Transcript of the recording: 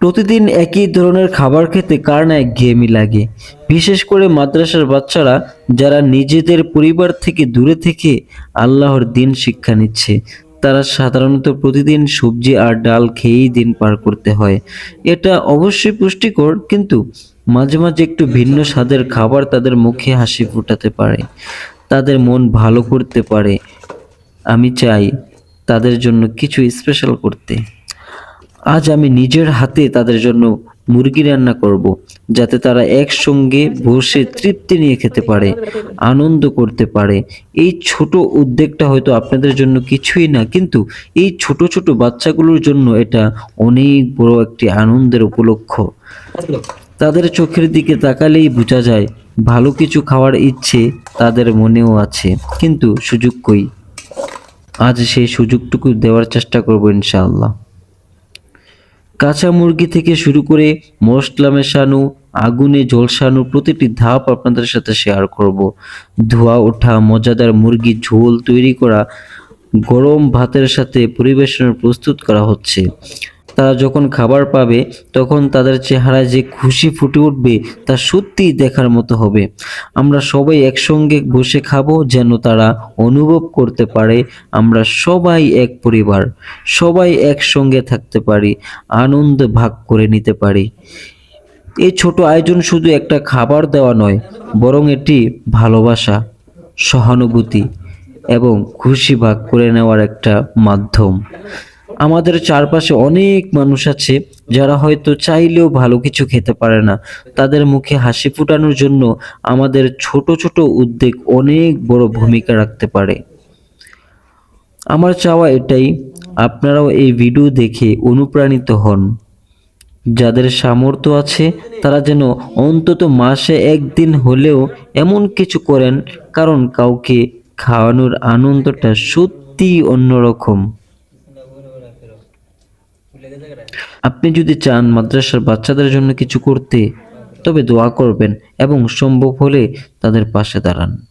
প্রতিদিন একই ধরনের খাবার খেতে কার না একঘেয়েমি লাগে? বিশেষ করে মাদ্রাসার বাচ্চারা যারা নিজেদের পরিবার থেকে দূরে থেকে আল্লাহর দিন শিক্ষা নিচ্ছে, তারা সাধারণত প্রতিদিন সবজি আর ডাল খেয়েই দিন পার করতে হয়। এটা অবশ্যই পুষ্টিকর, কিন্তু মাঝে মাঝে একটু ভিন্ন স্বাদের খাবার তাদের মুখে হাসি ফোটাতে পারে। তাদের মন ভালো করতে পারে। আমি চাই তাদের জন্য কিছু স্পেশাল করতে। আজ আমি নিজের হাতে তাদের জন্য মুরগি রান্না করব, যাতে তারা একসঙ্গে বসে তৃপ্তি নিয়ে খেতে পারে, আনন্দ করতে পারে। এই ছোট উদ্যোগটা হয়তো আপনাদের জন্য কিছুই না, কিন্তু এই ছোট ছোট বাচ্চাগুলোর জন্য এটা অনেক বড় একটি আনন্দের উপলক্ষ। তাদের চোখের দিকে তাকালেই বোঝা যায়, ভালো কিছু খাওয়ার ইচ্ছে তাদের মনেও আছে, কিন্তু সুযোগ কই? আজ সেই সুযোগটুকু দেওয়ার চেষ্টা করব ইনশাআল্লাহ। কাঁচা মুরগি থেকে শুরু করে মশলা মেশানো, আগুনে ঝলসানো প্রতিটি ধাপ আপনাদের সাথে শেয়ার করব। ধোয়া ওঠা, মজাদার মুরগি ঝোল তৈরি করা, গরম ভাতের সাথে পরিবেশনের প্রস্তুত করা হচ্ছে। তারা যখন খাবার পাবে, তখন তাদের চেহারায় যে খুশি ফুটে উঠবে, তা সত্যিই দেখার মতো হবে। আমরা সবাই একসঙ্গে বসে খাব যেন তারা অনুভব করতে পারে, আমরা সবাই এক পরিবার, সবাই একসঙ্গে থাকতে পারি, আনন্দ ভাগ করে নিতে পারি। এই ছোট আয়োজন শুধু একটা খাবার দেওয়া নয়, বরং এটি ভালোবাসা, সহানুভূতি এবং খুশি ভাগ করে নেওয়ার একটা মাধ্যম। আমাদের চারপাশে অনেক মানুষ আছে যারা হয়তো চাইলেও ভালো কিছু খেতে পারে না। তাদের মুখে হাসি ফোটানোর জন্য আমাদের ছোট ছোট উদ্যোগ অনেক বড় ভূমিকা রাখতে পারে। আমার চাওয়া এটাই, আপনারাও এই ভিডিও দেখে অনুপ্রাণিত হন। যাদের সামর্থ্য আছে, তারা যেন অন্তত মাসে একদিন হলেও এমন কিছু করেন, কারণ কাউকে খাওয়ানোর আনন্দটা সত্যিই অন্যরকম। আপনি যদি চান মাদ্রাসার বাচ্চাদের জন্য কিছু করতে, তবে দোয়া করবেন এবং সম্ভব হলে তাদের পাশে দাঁড়ান।